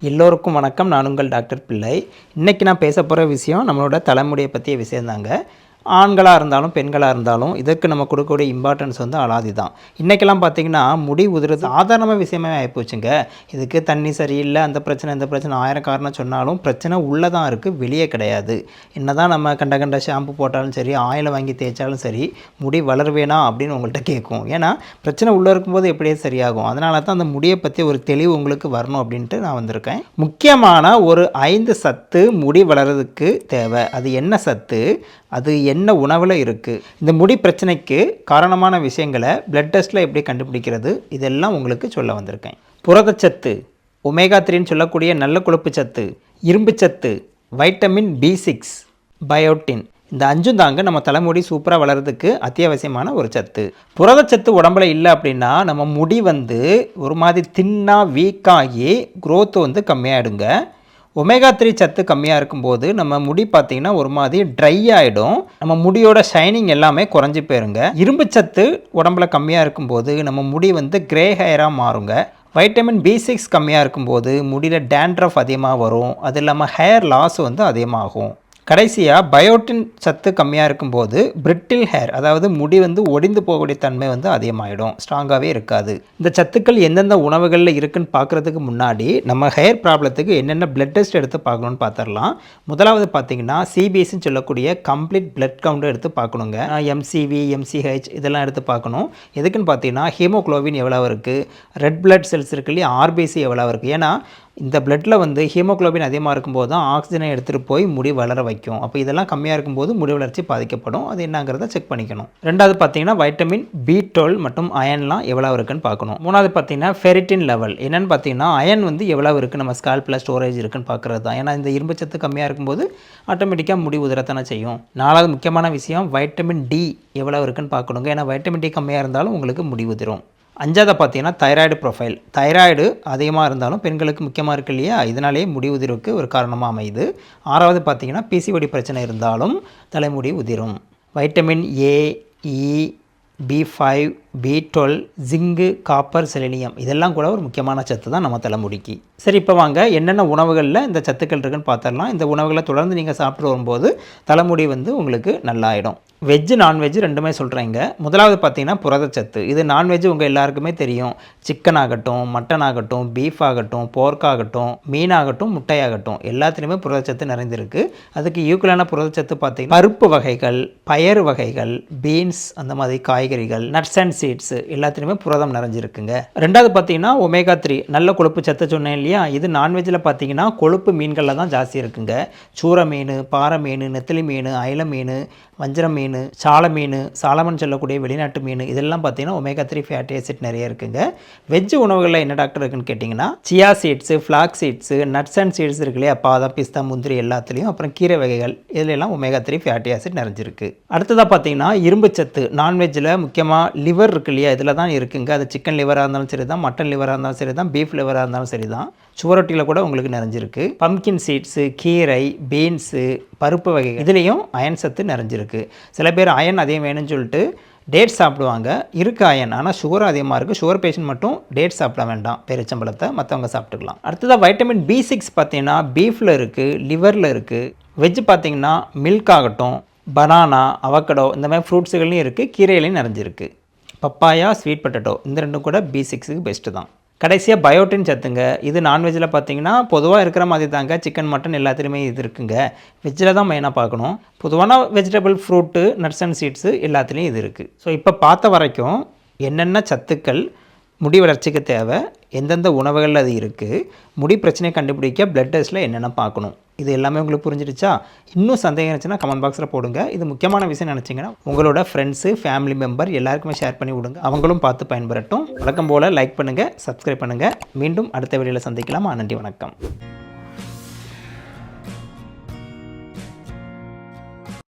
எல்லோருக்கும் வணக்கம். நான் உங்கள் டாக்டர் பிள்ளை. இன்றைக்கி நான் பேச போகிற விஷயம் நம்மளோட தலைமுடியை பற்றிய விஷயந்தாங்க ஆண்களாக இருந்தாலும் பெண்களாக இருந்தாலும் இதற்கு நம்ம கொடுக்கக்கூடிய இம்பார்ட்டன்ஸ் வந்து அலாதி தான். இன்றைக்கெல்லாம் பார்த்தீங்கன்னா முடி உதிர்றது சாதாரண விஷயமே ஆகிப்போச்சுங்க இதுக்கு தண்ணி சரியில்லை அந்த பிரச்சனை இந்த பிரச்சனை ஆயிரம் காரணம் சொன்னாலும் பிரச்சனை உள்ளே தான் இருக்குது வெளியே கிடையாது. என்ன தான் நம்ம கண்ட கண்ட ஷாம்பு போட்டாலும் சரி ஆயிலை வாங்கி தேய்ச்சாலும் சரி முடி வளருவேனா அப்படின்னு உங்கள்கிட்ட கேட்கும். ஏன்னா பிரச்சனை உள்ளே இருக்கும்போது எப்படியே சரியாகும். அதனால தான் அந்த முடியை பற்றி ஒரு தெளிவு உங்களுக்கு வரணும் அப்படின்ட்டு நான் வந்திருக்கேன். முக்கியமான ஒரு ஐந்து சத்து முடி வளர்கிறதுக்கு தேவை. அது என்ன சத்து? அது என்ன உணவில் இருக்குது இந்த முடி பிரச்சனைக்கு காரணமான விஷயங்களை பிளட் டெஸ்ட்டில் எப்படி கண்டுபிடிக்கிறது? இதெல்லாம் உங்களுக்கு சொல்ல வந்திருக்கேன். புரதச்சத்து ஒமேகா த்ரீன்னு சொல்லக்கூடிய நல்ல கொழுப்பு சத்து இரும்புச்சத்து வைட்டமின் பி சிக்ஸ் பயோட்டின் இந்த அஞ்சும் தாங்க நம்ம தலைமுடி சூப்பராக வளர்கிறதுக்கு அத்தியாவசியமான ஒரு சத்து. புரதச்சத்து உடம்புல இல்லை அப்படின்னா நம்ம முடி வந்து ஒரு மாதிரி தின்னாக வீக்காகி growth வந்து கம்மியாயிடுங்க. ஒமேகா த்ரீ சத்து கம்மியாக இருக்கும்போது நம்ம முடி பார்த்திங்கன்னா ஒரு மாதிரி ட்ரை ஆகிடும் நம்ம முடியோட ஷைனிங் எல்லாமே குறைஞ்சி போயிருங்க. இரும்பு சத்து உடம்புல கம்மியாக இருக்கும்போது நம்ம முடி வந்து கிரே ஹேராக மாறுங்க. வைட்டமின் பி சிக்ஸ் கம்மியாக இருக்கும்போது முடியில் டேண்ட்ரஃப் அதிகமாக வரும். அது இல்லாமல் ஹேர் லாஸ் வந்து அதிகமாகும். கடைசியாக பயோட்டின் சத்து கம்மியாக இருக்கும்போது பிரிட்டில் ஹேர் அதாவது முடி வந்து ஒடிந்து போகக்கூடிய தன்மை வந்து அதிகமாகிடும் ஸ்ட்ராங்காகவே இருக்காது. இந்த சத்துக்கள் எந்தெந்த உணவுகளில் இருக்குன்னு பார்க்குறதுக்கு முன்னாடி நம்ம ஹேர் ப்ராப்ளத்துக்கு என்னென்ன பிளட் டெஸ்ட் எடுத்து பார்க்கணும்னு பார்த்துடலாம். முதலாவது பார்த்தீங்கன்னா சிபிஎஸ்ன்னு சொல்லக்கூடிய கம்ப்ளீட் பிளட் கவுண்டை எடுத்து பார்க்கணுங்க. எம்சிவி எம்சிஹெச் இதெல்லாம் எடுத்து பார்க்கணும். எதுக்குன்னு பார்த்தீங்கன்னா ஹீமோக்ளோபின் எவ்வளோ இருக்குது ரெட் பிளட் செல்ஸ் இருக்கு இல்லையா? ஆர்பிசி எவ்வளோ இருக்குது ஏன்னா இந்த பிளட்டில் வந்து ஹீமோக்ளோபின் அதிகமாக இருக்கும்போது தான் ஆக்சிஜனை எடுத்துகிட்டு போய் முடி வளர வைக்கும். அப்போ இதெல்லாம் கம்மியாக இருக்கும்போது முடி வளர்ச்சி பாதிக்கப்படும். அது என்னங்கிறத செக் பண்ணிக்கணும். ரெண்டாவது பார்த்தீங்கன்னா வைட்டமின் பி டுவெல் மற்றும் அயன்லாம் எவ்வளோ இருக்குன்னு பார்க்கணும். மூணாவது பார்த்தீங்கன்னா ஃபெரிட்டின் லெவல் என்னென்னு பார்த்தீங்கன்னா அயன் வந்து எவ்வளோ இருக்குது நம்ம ஸ்கால்பில் ஸ்டோரேஜ் இருக்குன்னு பார்க்குறது தான். ஏன்னா இந்த இரும்பு சத்து கம்மியாக இருக்கும்போது ஆட்டோமேட்டிக்காக முடி உதிரத்தானே செய்யும். நாலாவது முக்கியமான விஷயம் வைட்டமின் டி எவ்வளோ இருக்குன்னு பார்க்கணுங்க. ஏன்னா வைட்டமின் டி கம்மியாக இருந்தாலும் உங்களுக்கு முடி உதிரும். அஞ்சாவது பார்த்தீங்கன்னா தைராய்டு ப்ரொஃபைல் தைராய்டு அதிகமாக இருந்தாலும் பெண்களுக்கு முக்கியமாக இருக்கு இல்லையா? இதனாலேயே முடி உதிர்வுக்கு ஒரு காரணமாக அமையுது. ஆறாவது பார்த்தீங்கன்னா பிசிஓடி பிரச்சனை இருந்தாலும் தலைமுடி உதிரும். Vitamin A E B five B twelve zinc copper selenium. இதெல்லாம் கூட ஒரு முக்கியமான சத்து தான் நம்ம தலைமுடிக்கு. சரி இப்போ வாங்க. என்னென்ன உணவுகளில் இந்த சத்துக்கள் இருக்குன்னு பார்த்துடலாம் இந்த உணவுகளை தொடர்ந்து நீங்கள் சாப்பிட்டு வரும்போது தலைமுடி வந்து உங்களுக்கு நல்லாயிடும். வெஜ்ஜு நான்வெஜ் ரெண்டுமே சொல்கிறேங்க முதலாவது பார்த்தீங்கன்னா புரதச்சத்து இது நான்வெஜ் உங்கள் எல்லாருக்குமே தெரியும். சிக்கன் ஆகட்டும் மட்டன் ஆகட்டும் பீஃப் ஆகட்டும் போர்க் ஆகட்டும் மீன் ஆகட்டும் முட்டையாகட்டும். எல்லாத்துலேயுமே புரதச்சத்து நிறைந்திருக்கு. அதுக்கு ஈக்குவலான புரதச்சத்து பார்த்தீங்கன்னா பருப்பு வகைகள் பயறு வகைகள் பீன்ஸ் அந்த மாதிரி காய்கறிகள் நட்ஸ் அண்ட் சீட்ஸ் எல்லாத்துலேயுமே புரதம் நிறைஞ்சிருக்குங்க. ரெண்டாவது பார்த்தீங்கன்னா ஒமேகா த்ரீ நல்ல கொழுப்பு சத்து சொன்னேன் இல்லையா? இது நான்வெஜ்ஜில் பார்த்தீங்கன்னா கொழுப்பு மீன்களில் தான் ஜாஸ்தி இருக்குங்க. சூர மீன் பாறை மீன் நெத்திலி மீன் அயல மீன் வஞ்சர மீன் சால மீன் சாலமன் சொல்லக்கூடிய வெளிநாட்டு மீன் இதெல்லாம் பார்த்தீங்கன்னா ஒமேகா த்ரீ ஃபேட்டி ஆசிட் நிறைய இருக்குங்க. வெஜ் உணவுகளில் என்ன டாக்டர் இருக்குன்னு கேட்டிங்கன்னா chia seeds flax seeds nuts and seeds இருக்கு இல்லையா? பாதாம் பிஸ்தா முந்திரி எல்லாத்துலேயும் அப்புறம் கீரை வகைகள் இதுல எல்லாம் ஒமேகா த்ரீ ஃபேட்டி ஆசிட் நிறைஞ்சிருக்கு. அடுத்ததாக பார்த்தீங்கன்னா இரும்பு சத்து நான்வெஜ்ஜில் முக்கியமாக லிவர் இருக்கு இல்லையா? இதில் தான் இருக்குங்க. அது சிக்கன் லிவராக இருந்தாலும் சரி தான் மட்டன் லிவராக இருந்தாலும் சரி தான் பீஃப் லிவராக இருந்தாலும் சரி தான் சுவரொட்டியில் கூட உங்களுக்கு நிறைஞ்சிருக்கு. பம்கின் சீட்ஸு கீரை பீன்ஸு பருப்பு வகை இதுலேயும் அயன் சத்து நிறைஞ்சிருக்கு. சில பேர் அயன் அதிகம் வேணும்னு சொல்லிட்டு டேட் சாப்பிடுவாங்க. இருக்கு அயன் ஆனால் சுகர் அதிகமாக இருக்குது சுகர் பேஷண்ட் மட்டும் டேட் சாப்பிட வேண்டாம். பெருச்சம்பளத்தை மற்றவங்க சாப்பிட்டுக்கலாம். அடுத்ததாக வைட்டமின் பி சிக்ஸ் பார்த்தீங்கன்னா பீஃபில் இருக்குது லிவரில் இருக்குது வெஜ் பார்த்தீங்கன்னா மில்க் ஆகட்டும் பனானா அவக்கடோ இந்த மாதிரி ஃப்ரூட்ஸுகள்லையும் இருக்குது கீரையிலையும் நிறைஞ்சிருக்கு. பப்பாயா ஸ்வீட் பொட்டேட்டோ இந்த ரெண்டும் கூட பி சிக்ஸுக்கு பெஸ்ட்டு தான். கடைசியாக பயோட்டின் சத்துங்க. இது நான்வெஜ்ஜில் பார்த்தீங்கன்னா பொதுவாக இருக்கிற மாதிரி தாங்க. சிக்கன் மட்டன் எல்லாத்துலேயுமே இது இருக்குங்க. வெஜ்ஜில் தான் மெயினாக பார்க்கணும் பொதுவான vegetable fruit nuts and seeds எல்லாத்துலேயும் இது இருக்குது ஸோ இப்போ பார்த்த வரைக்கும் என்னென்ன சத்துக்கள் முடி வளர்ச்சிக்கு தேவை எந்தெந்த உணவுகளில் அது இருக்குது முடி பிரச்சனையை கண்டுபிடிக்க பிளட் டெஸ்ட்டில் என்னென்ன பார்க்கணும். இது எல்லாமே உங்களுக்கு புரிஞ்சிடுச்சா? இன்னும் சந்தேகம் இருந்துச்சுன்னா கமெண்ட் பாக்ஸில் போடுங்க. இது முக்கியமான விஷயம் நினச்சிங்கன்னா உங்களோட ஃப்ரெண்ட்ஸு ஃபேமிலி மெம்பர் எல்லாருக்குமே ஷேர் பண்ணி விடுங்க. அவங்களும் பார்த்து பயன்பெறட்டும். வழக்கம் போல் லைக் பண்ணுங்கள் சப்ஸ்கிரைப் பண்ணுங்கள் மீண்டும் அடுத்த வீடியோவில் சந்திக்கலாமா. நன்றி வணக்கம்.